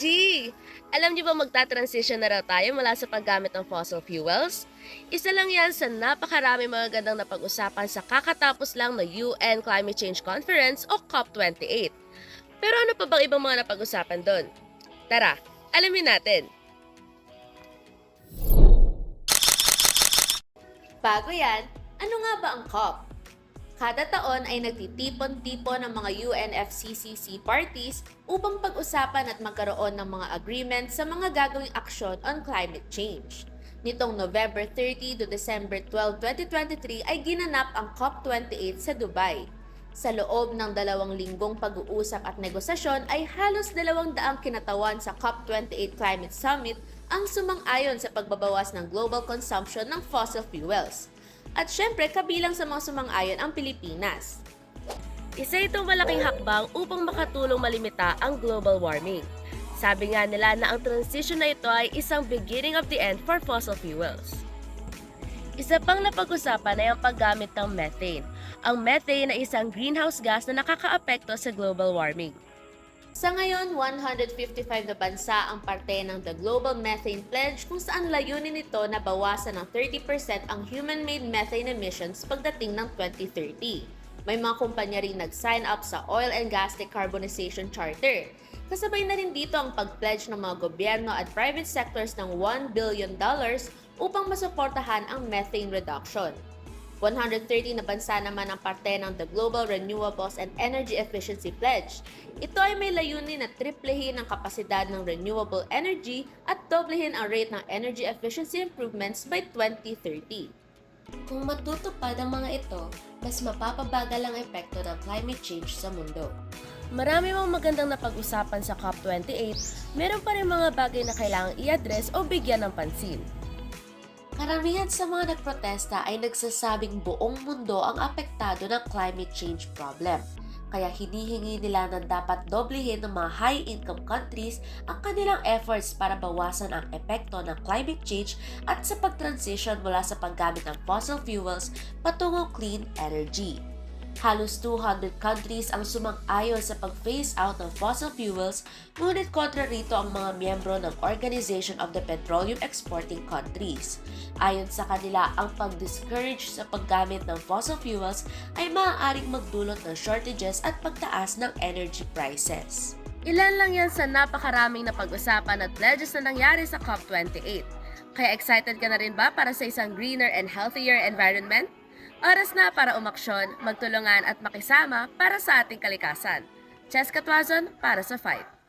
G! Alam niyo ba magta-transition na raw tayo mula sa paggamit ng fossil fuels? Isa lang yan sa napakarami mga gandang napag-usapan sa kakatapos lang na UN Climate Change Conference o COP28. Pero ano pa bang ibang mga napag-usapan doon? Tara, alamin natin. Bago yan, ano nga ba ang COP? Kada taon ay nagtitipon-tipon ng mga UNFCCC parties upang pag-usapan at magkaroon ng mga agreement sa mga gagawing aksyon on climate change. Nitong November 30 to December 12, 2023 ay ginanap ang COP28 sa Dubai. Sa loob ng dalawang linggong pag-uusap at negosasyon ay halos dalawang daang kinatawan sa COP28 Climate Summit ang sumang-ayon sa pagbabawas ng global consumption ng fossil fuels. At syempre, kabilang sa mga sumang-ayon ang Pilipinas. Isa itong malaking hakbang upang makatulong malimita ang global warming. Sabi nga nila na ang transition na ito ay isang beginning of the end for fossil fuels. Isa pang napag-usapan ay ang paggamit ng methane. Ang methane ay isang greenhouse gas na nakakaapekto sa global warming. Sa ngayon, 155 na bansa ang parte ng The Global Methane Pledge kung saan layunin nito na bawasan ng 30% ang human-made methane emissions pagdating ng 2030. May mga kumpanya rin nag-sign up sa Oil and Gas Decarbonization Charter. Kasabay na rin dito ang pag-pledge ng mga gobyerno at private sectors ng $1 billion upang masuportahan ang methane reduction. 130 na bansa naman ang parte ng The Global Renewables and Energy Efficiency Pledge. Ito ay may layunin na triplehin ang kapasidad ng renewable energy at doblehin ang rate ng energy efficiency improvements by 2030. Kung matutupad ang mga ito, mas mapapabagal ang epekto ng climate change sa mundo. Marami mang magandang napag-usapan sa COP28, meron pa rin mga bagay na kailangang i-address o bigyan ng pansin. Karamihan sa mga nagprotesta ay nagsasabing buong mundo ang apektado ng climate change problem. Kaya hinihingi nila na dapat doblehin ng mga high-income countries ang kanilang efforts para bawasan ang epekto ng climate change at sa pag-transition mula sa paggamit ng fossil fuels patungong clean energy. Halos 200 countries ang sumang-ayon sa pag-phase out ng fossil fuels, ngunit kontra rito ang mga miyembro ng Organization of the Petroleum Exporting Countries. Ayon sa kanila, ang pag-discourage sa paggamit ng fossil fuels ay maaaring magdulot ng shortages at pagtaas ng energy prices. Ilan lang yan sa napakaraming napag-usapan at pledges na nangyari sa COP28. Kaya excited ka na rin ba para sa isang greener and healthier environment? Oras na para umaksyon, magtulungan at makisama para sa ating kalikasan. Chess Katwazon para sa Fight.